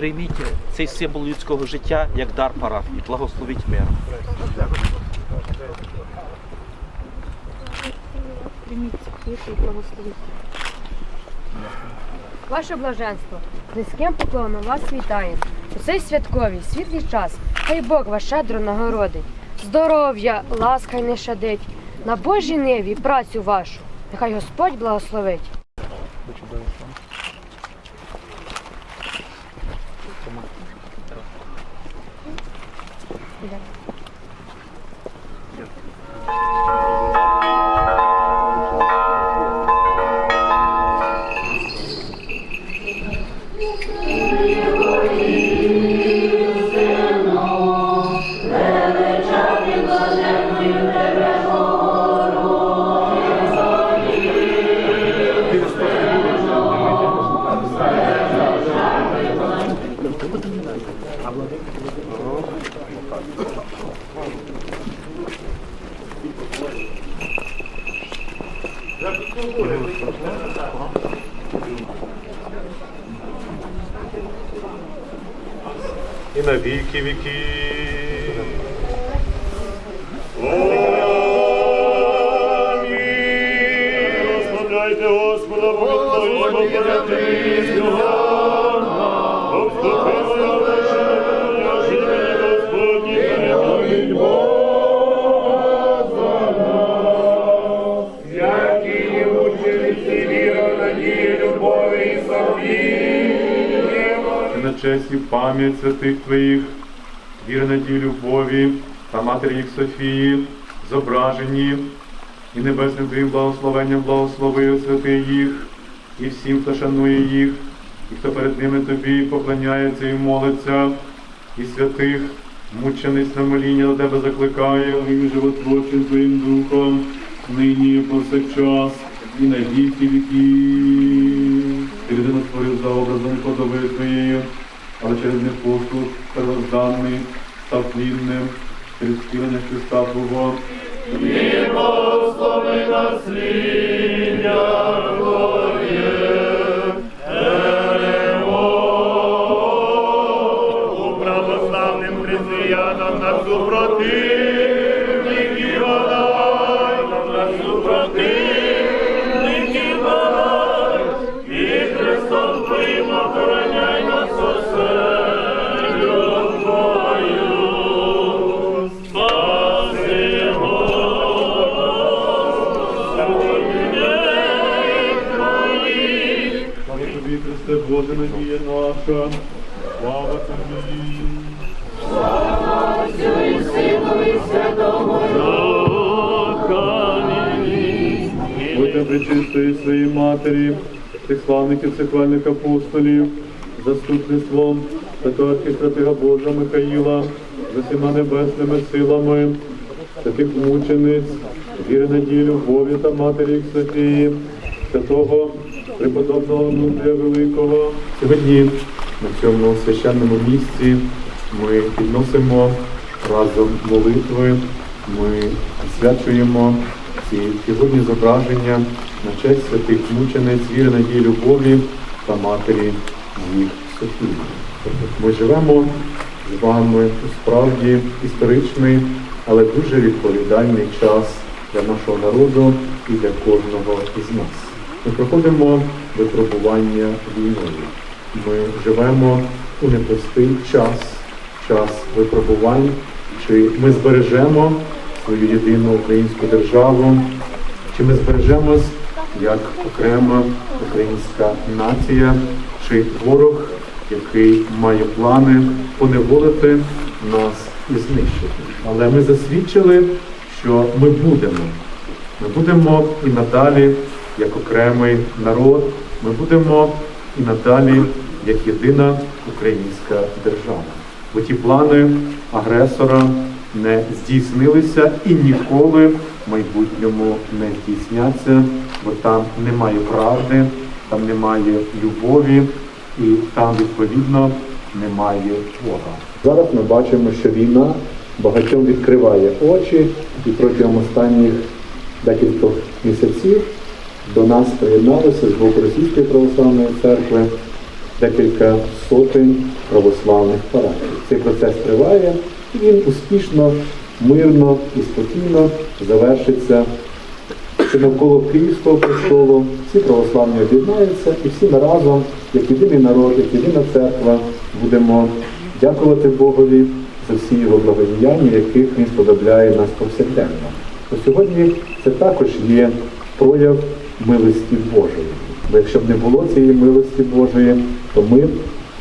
прийміть цей символ людського життя як дар парафії. Благословіть мир. Прийміть благословіть. Ваше блаженство, низьким поклоном вас вітаємо. У цей святковий світлий час хай Бог вас щедро нагородить. Здоров'я, ласка й не шадить. На Божій ниві працю вашу. Нехай Господь благословить. І на віки віки. Амінь. Прославляйте Господа, Бога Бога, Богатирського. Честь і пам'ять святих Твоїх, вір надій любові та Матері їх Софії, зображені і небесним Твоїм благословенням благослови святий їх, і всім, хто шанує їх, і хто перед ними тобі поклоняється і молиться, і святих мучениць на моління до тебе закликає, і животворчим Твоїм духом, нині і повсякчас, і на віки віків. Ти людину створив за образом і подобою Твоєю, але через непослух первозданний став плінним, через втілення Христа Твого. православним тобі, Христе Боже, надія наша, слава тобі. Будьте причистої своїй матері, тих славних і церквальних апостолів, заступництвом святого архістратига Божа Михаїла, з усіма небесними силами, таких мучениць, віри надії, любові та матері Софії, святого преподобного Великого. Сьогодні на цьому священному місці ми підносимо разом молитви, ми освячуємо ці фігурні зображення на честь святих мучениць, віри, надії, любові та матері їх Софії. Ми живемо з вами у справді історичний, але дуже відповідальний час для нашого народу і для кожного із нас. Ми проходимо випробування війною. Ми живемо у непростий час, час випробувань, чи ми збережемо свою єдину українську державу, чи ми збережемось як окрема українська нація, чи ворог, який має плани поневолити нас і знищити. Але ми засвідчили, що ми будемо. Ми будемо і надалі як окремий народ, ми будемо і надалі як єдина українська держава. Бо ті плани агресора не здійснилися і ніколи в майбутньому не здійсняться, бо там немає правди, там немає любові і там відповідно немає Бога. Зараз ми бачимо, що війна багатьом відкриває очі, і протягом останніх декілька місяців до нас приєдналося з боку Російської православної церкви декілька сотень православних парафій. Цей процес триває і він успішно, мирно і спокійно завершиться що навколо Київського престолу всі православні об'єднаються і всі ми разом, як єдиний народ, як єдина церква, будемо дякувати Богові за всі його благодіяння, яких він сподобляє нас повсякденно. То сьогодні це також є прояв милості Божої. Бо якщо б не було цієї милості Божої, то ми,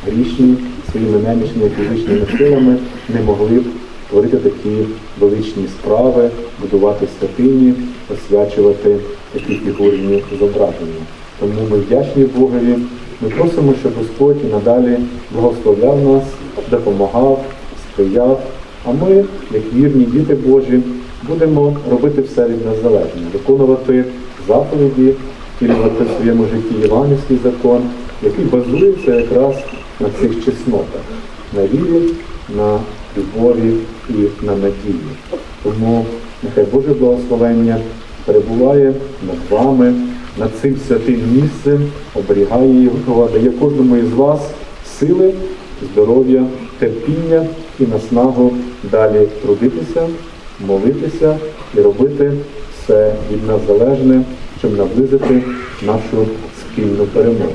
грішні, своїми немічними фізичними силами не могли б творити такі величні справи, будувати святині, освячувати такі фігурні зображення. Тому ми вдячні Богові. Ми просимо, щоб Господь і надалі благословляв нас, допомагав, сприяв. А ми, як вірні діти Божі, будемо робити все від нас залежне, виконувати заповіді, втілювати в своєму житті Іванівський закон, який базується якраз на цих чеснотах, на вірі, на любові і на надії. Тому нехай Боже благословення перебуває над вами, над цим святим місцем, оберігає його, дає кожному із вас сили, здоров'я, терпіння і наснагу далі трудитися, молитися і робити все від нас залежне, щоб наблизити нашу спільну перемогу.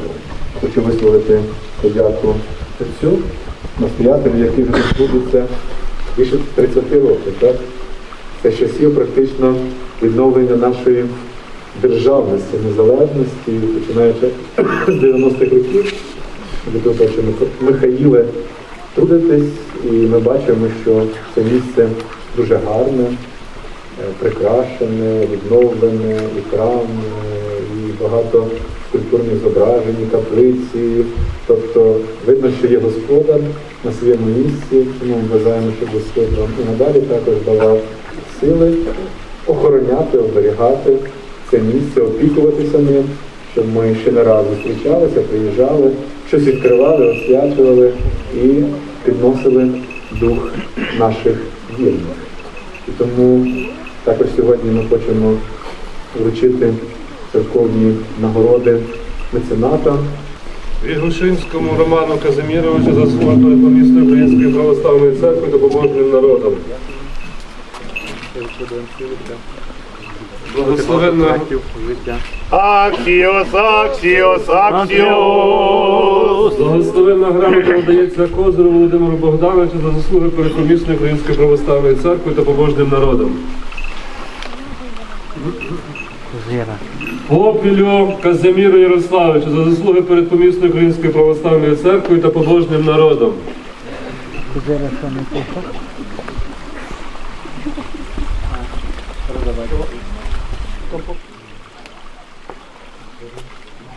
Хочу висловити подяку отцю, настоятелю, який вже знаходиться більше 30 років. Так? Це часів практично відновлення нашої державності, незалежності, починаючи з 90-х років. Бачите, Михаїле трудитесь, і ми бачимо, що це місце дуже гарне, прикрашене, відновлене, і храм, е, і багато скульптурних зображень, каплиці. Тобто видно, що є господар на своєму місці, тому ми вважаємо, що Господь і надалі також давав сили охороняти, оберігати це місце, опікуватися ним, щоб ми ще не раз зустрічалися, приїжджали, щось відкривали, освячували і підносили дух наших вірних. І тому також сьогодні ми хочемо вручити церковні нагороди мецената. Вігушинському Роману Казиміровичу заслуга перед помісною Української православної церкви та побожним народом. Благословенна Аксіос, аксіос, аксіос. Благословенна грамота надається Козиру Володимиру Богдановичу за заслуги перед помісною Української православної церкви та побожним народом. Попілю Казиміру Ярославичу за заслуги перед помісною Української православної церквою та побожним народом.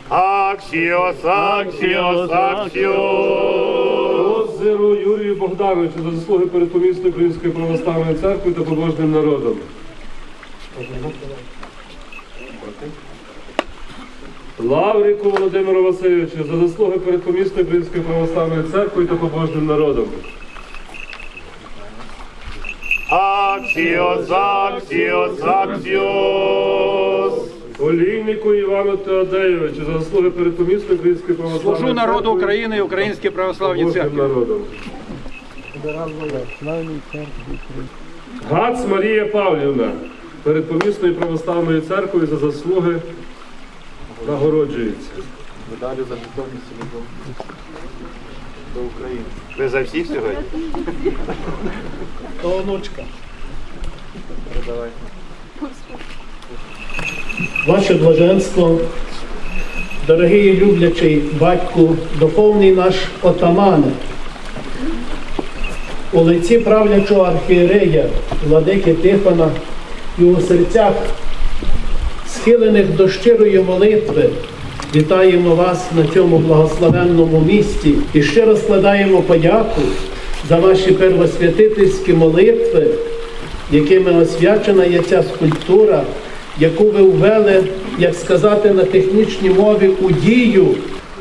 Аксіос, аксіос, аксіос. Озеру Юрію Богдановичу за заслуги перед помісною Української православної церкви та побожним народом. Лавріку Володимиру Васильовичу за заслуги перед помісною Української православної церквою та побожним народом. Аксіос, аксіос, аксіос. Олійнику Івану Теодеєвичу за заслуги перед помісною Української православної Служу народу України і Українській православній церкві. народом. Гац Марія Павлівна перед помісною православною церквою за заслуги нагороджується. Медалю за житомність і до України. Ви за всіх сьогодні? То онучка. Ваше блаженство, дорогий і люблячий батьку, духовний наш отамане, у лиці правлячого архієрея владики Тихона і у серцях, схилених до щирої молитви, вітаємо вас на цьому благословенному місці і щиро складаємо подяку за ваші первосвятительські молитви, якими освячена є ця скульптура, яку ви ввели, як сказати на технічній мові, у дію.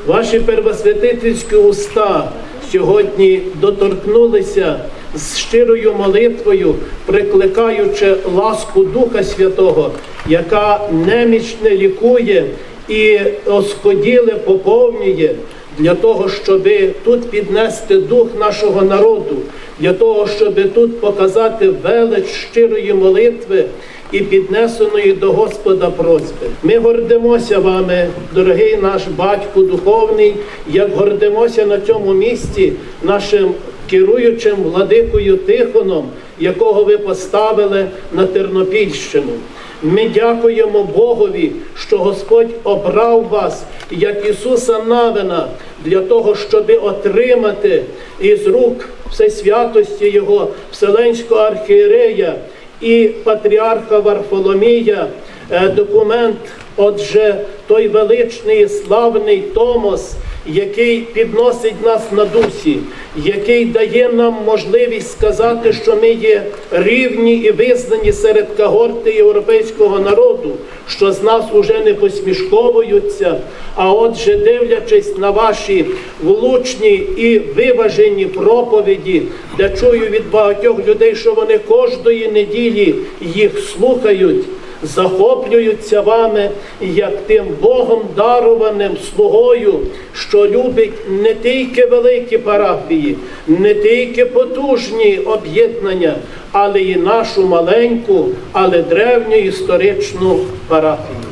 Ваші первосвятительські уста сьогодні доторкнулися з щирою молитвою, прикликаючи ласку Духа Святого, яка немічне лікує і осходіле поповнює для того, щоб тут піднести дух нашого народу, для того, щоб тут показати велич щирої молитви і піднесеної до Господа просьби. Ми гордимося вами, дорогий наш батько духовний, як гордимося на цьому місці нашим керуючим владикою Тихоном, якого ви поставили на Тернопільщину. Ми дякуємо Богові, що Господь обрав вас як Ісуса Навина для того, щоб отримати із рук всесвятості Його Вселенського архієрея і патріарха Варфоломія документ, отже, той величний славний Томос, який підносить нас на дусі, який дає нам можливість сказати, що ми є рівні і визнані серед когорти європейського народу, що з нас уже не посмішковуються. А отже, дивлячись на ваші влучні і виважені проповіді, де чую від багатьох людей, що вони кожної неділі їх слухають захоплюються вами як тим Богом дарованим слугою, що любить не тільки великі парафії, не тільки потужні об'єднання, але і нашу маленьку, але древню історичну парафію.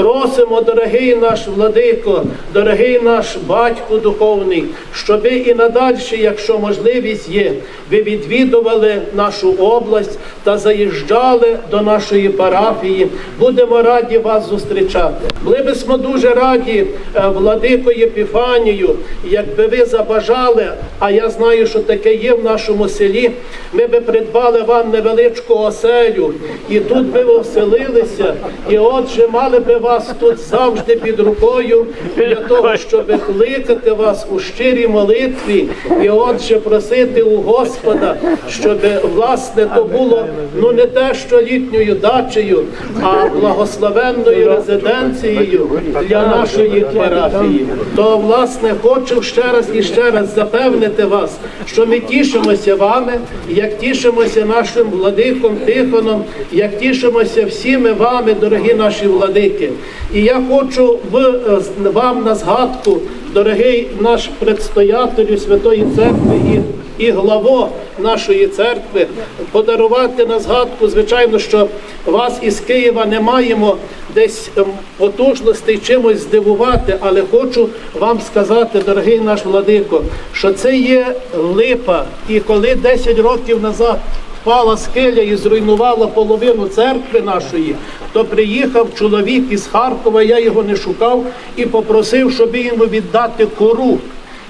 Просимо, дорогий наш владико, дорогий наш батько духовний, щоби і надальше, якщо можливість є, ви відвідували нашу область та заїжджали до нашої парафії. Будемо раді вас зустрічати. Були б ми дуже раді е, владико Єпіфанію, якби ви забажали, а я знаю, що таке є в нашому селі. Ми би придбали вам невеличку оселю, і тут би ви оселилися, і отже, мали би вас тут завжди під рукою для того, щоб кликати вас у щирій молитві, і отже просити у Господа, щоб власне то було ну не те, що літньою дачею, а благословенною резиденцією для нашої парафії. То власне хочу ще раз і ще раз запевнити вас, що ми тішимося вами, як тішимося нашим владиком Тихоном, як тішимося всіми вами, дорогі наші владики. І я хочу е, вам на згадку, дорогий наш предстоятелю Святої Церкви і і главо нашої церкви подарувати на згадку, звичайно, що вас із Києва не маємо десь ем, потужностей чимось здивувати, але хочу вам сказати, дорогий наш владико, що це є липа, і коли 10 років назад. Впала скеля і зруйнувала половину церкви нашої, то приїхав чоловік із Харкова, я його не шукав і попросив, щоб йому віддати кору.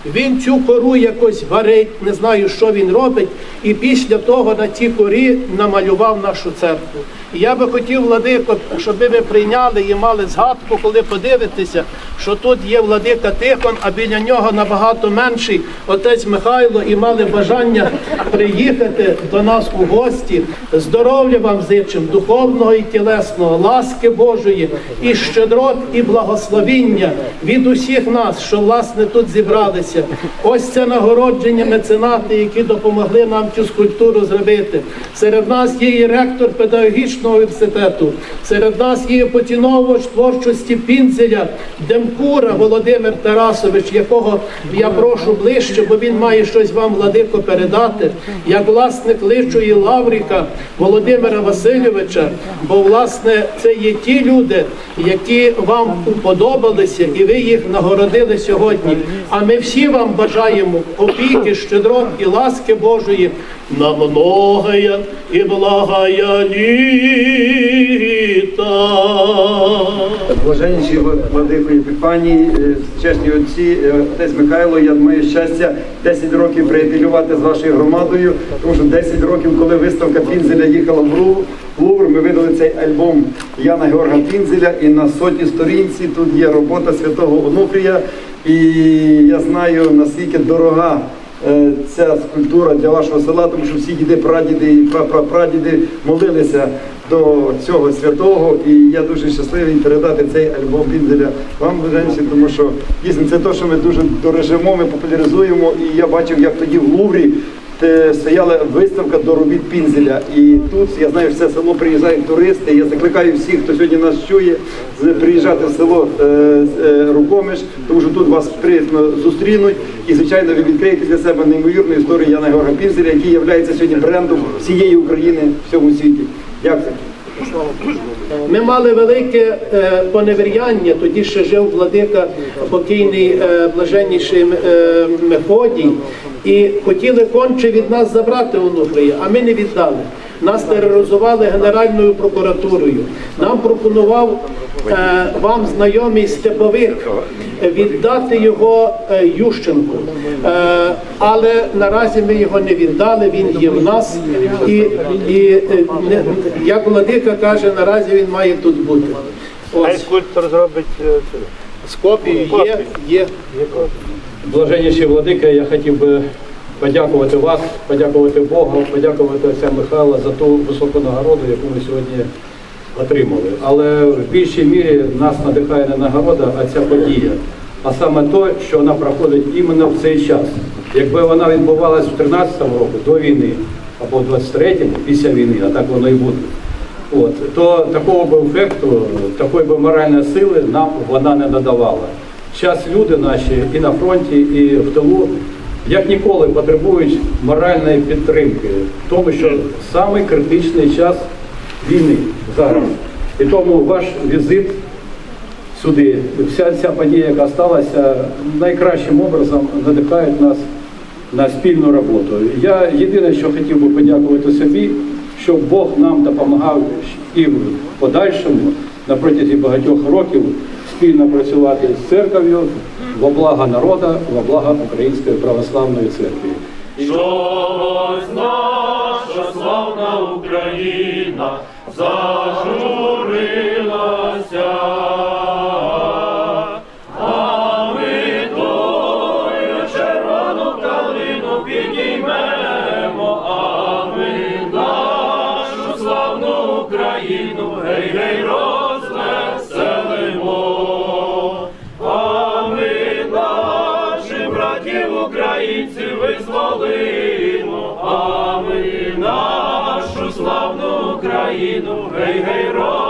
Він цю кору якось варить, не знаю, що він робить, і після того на цій корі намалював нашу церкву. І я би хотів, владико, щоб ви прийняли і мали згадку, коли подивитеся, що тут є владика Тихон, а біля нього набагато менший отець Михайло, і мали бажання приїхати до нас у гості. Здоров'я вам зичим, духовного і тілесного, ласки Божої, і щедрот, і благословіння від усіх нас, що власне тут зібралися. Ось це нагородження меценати, які допомогли нам цю скульптуру зробити. Серед нас є і ректор педагогічного університету, серед нас є поціновувач творчості Пінзеля, Демкура Володимир Тарасович, якого я прошу ближче, бо він має щось вам владико передати, як власник личої Лавріка Володимира Васильовича, бо власне це є ті люди, які вам уподобалися, і ви їх нагородили сьогодні. А ми всі вам бажаємо опіки, щедрот і ласки Божої на многое і благая літа. Блаженніші владико Епіфанії, е, чесні отці, е, отець Михайло, я маю щастя 10 років приятелювати з вашою громадою, тому що 10 років, коли виставка Пінзеля їхала в Лув- Лувр, ми видали цей альбом Яна Георга Пінзеля, і на сотій сторінці тут є робота святого Онуфрія. І я знаю, наскільки дорога е, ця скульптура для вашого села, тому що всі діди, прадіди і прапрапрадіди молилися до цього святого. І я дуже щасливий передати цей альбом Бінделя вам, Женці, тому що дійсно це те, що ми дуже дорожимо, ми популяризуємо. І я бачив, як тоді в Луврі стояла виставка до робіт Пінзеля. І тут я знаю, це село приїжджають туристи. Я закликаю всіх, хто сьогодні нас чує, приїжджати в село е, е, Рукомиш, тому що тут вас приємно зустрінуть. І, звичайно, ви відкриєте для себе неймовірну історію Яна Георга Пінзеля, який є сьогодні брендом всієї України в всьому світі. Дякую. Ми мали велике е, поневіряння, тоді ще жив владика покійний е, блаженніший е, Мефодій, і хотіли конче від нас забрати онуфрія, а ми не віддали. Нас тероризували Генеральною прокуратурою. Нам пропонував е, вам знайомий Степовик віддати його е, Ющенку. Е, але наразі ми його не віддали, він є в нас. І, і е, не, як владика каже, наразі він має тут бути. Ось скульптор зробить е, з копією є, є. Блаженніші владики, я хотів би подякувати вас, подякувати Богу, подякувати отця Михайла за ту високу нагороду, яку ми сьогодні отримали. Але в більшій мірі нас надихає не нагорода, а ця подія. А саме то, що вона проходить іменно в цей час. Якби вона відбувалась в 13-му році до війни, або в 23-му, після війни, а так воно і буде. От, то такого б ефекту, такої б моральної сили нам вона не надавала. Зараз люди наші і на фронті, і в тилу, як ніколи, потребують моральної підтримки, тому що самий критичний час війни зараз. І тому ваш візит сюди, вся ця подія, яка сталася, найкращим образом надихають нас на спільну роботу. Я єдине, що хотів би подякувати собі, щоб Бог нам допомагав і в подальшому, на протязі багатьох років, спільно працювати з церков'ю во благо народа, во благо Української православної церкви. Щось наша славна Нашу славну Україну, гей, гей, Україну, гей, гей, рой!